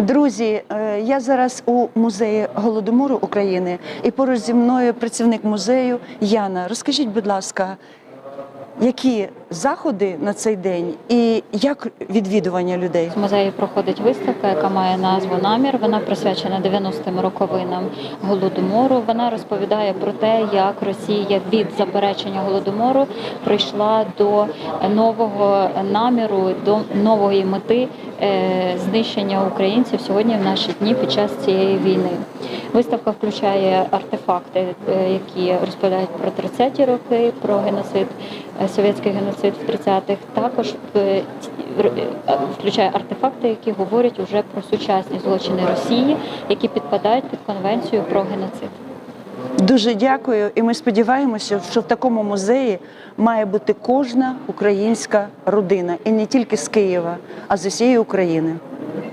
Друзі, е, я зараз у музеї голодомору України і поруч зі мною працівник музею Яна. Розкажіть, будь ласка, які заходи на цей день і як відвідування людей? В музеї проходить виставка, яка має назву Намір. Вона присвячена 90-м роковинам голодомору. Вона розповідає про те, як Росія від заперечення голодомору прийшла до нового наміру, до нової мети знищення українців сьогодні в наші дні під час цієї війни. Виставка включає артефакти, е, які розповідають про 30-ті роки, про геноцид, е, совєтський геноцид в 30-х. Також е, е, включає артефакти, які говорять уже про сучасні злочини Росії, які підпадають під конвенцію про геноцид. Дуже дякую, і ми сподіваємося, що в такому музеї має бути кожна українська родина, і не тільки з Києва, а з усієї України.